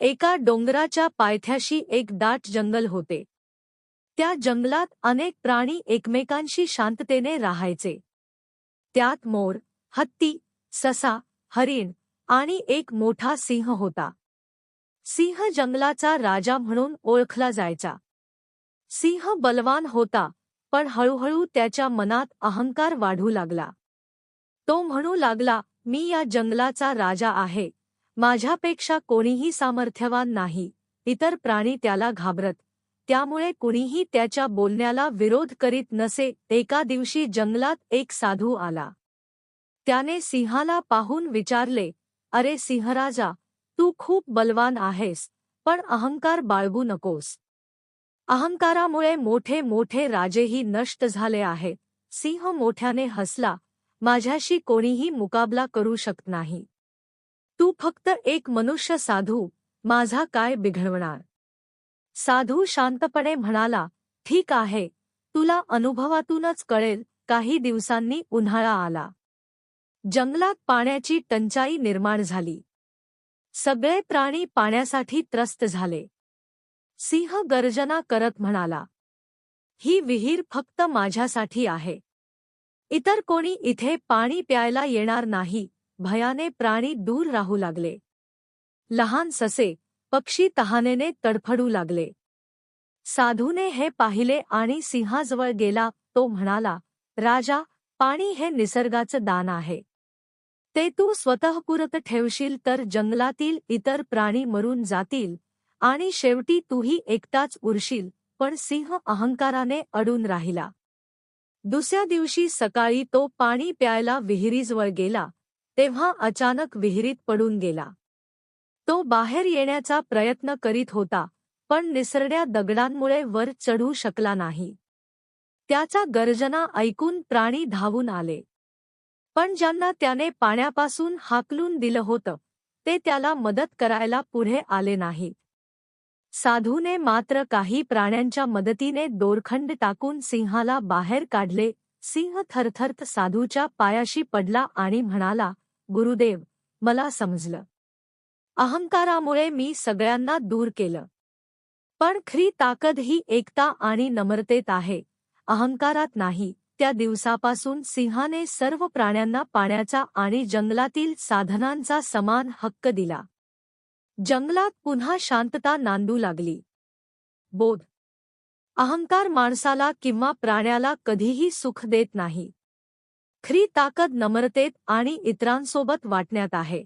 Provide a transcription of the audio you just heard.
एका डोंगराच्या पायथ्याशी एक दाट जंगल होते. त्या जंगलात अनेक प्राणी एकमेकांशी शांततेने राहायचे. त्यात मोर हत्ती ससा हरिण आणि एक मोठा सिंह होता. सिंह जंगलाचा राजा म्हणून ओळखला जायचा. सिंह बलवान होता पण हळूहळू त्याच्या मनात अहंकार वाढू लागला. तो म्हणू लागला मी या जंगलाचा राजा आहे. माझ्यापेक्षा कोणीही सामर्थ्यवान नाही. इतर प्राणी त्याला घाबरत. त्यामुळे कुणीही त्याच्या बोलण्याला विरोध करीत नसे. एका दिवशी जंगलात एक साधू आला. त्याने सिंहाला पाहून विचारले अरे सिंहराजा तू खूप बलवान आहेस पण अहंकार बाळगू नकोस. अहंकारामुळे मोठे मोठे राजेही नष्ट झाले आहेत. सिंह मोठ्याने हसला. माझ्याशी कोणीही मुकाबला करू शकत नाही. तू फक्त एक मनुष्य साधू माझा काय बिघडवणार? साधू शांतपणे म्हणाला ठीक आहे तुला अनुभवातूनच कळेल काही दिवसांनी उन्हाळा आला. जंगलात पाण्याची टंचाई निर्माण झाली. सगळे प्राणी पाण्यासाठी त्रस्त झाले. सिंह गर्जना करत म्हणाला ही विहीर फक्त माझ्यासाठी आहे. इतर कोणी इथे पाणी प्यायला येणार नाही. भयाने प्राणी दूर राहू लागले. लहान ससे पक्षी तहानेने तडफडू लागले. साधूने हे पाहिले आणि सिंहाजवळ गेला तो म्हणाला राजा पाणी हे निसर्गाचं दान आहे. ते तू स्वतःपुरत ठेवशील तर जंगलातील इतर प्राणी मरून जातील आणि शेवटी तूही एकटाच उरशील पण सिंह अहंकाराने अडून राहिला. दुसऱ्या दिवशी सकाळी तो पाणी प्यायला विहिरीजवळ गेला. तेव्हा अचानक विहिरीत पडून गेला. तो बाहेर येण्याचा प्रयत्न करीत होता पण निसरड्या दगडांमुळे वर चढू शकला नाही. त्याचा गर्जना ऐकून प्राणी धावून आले. पण ज्यांना त्याने पाण्यापासून हाकलून दिलं होतं ते त्याला मदत करायला पुढे आले नाहीत. साधूने मात्र काही प्राण्यांच्या मदतीने दोरखंड टाकून सिंहाला बाहेर काढले सिंह थरथरत साधूच्या पायाशी पडला आणि म्हणाला गुरुदेव मला समजलं. अहंकारामुळे मी सगळ्यांना दूर केलं. पण खरी ताकद ही एकता आणि नम्रतेत आहे. अहंकारात नाही त्या दिवसापासून सिंहाने सर्व प्राण्यांना पाण्याचा आणि जंगलातील साधनांचा समान हक्क दिला. जंगलात पुन्हा शांतता नांदू लागली. बोध. अहंकार माणसाला किंवा प्राण्याला कधीही सुख देत नाही. खरी ताकद नम्रतेत आणि इतरांसोबत वाटण्यात आहे.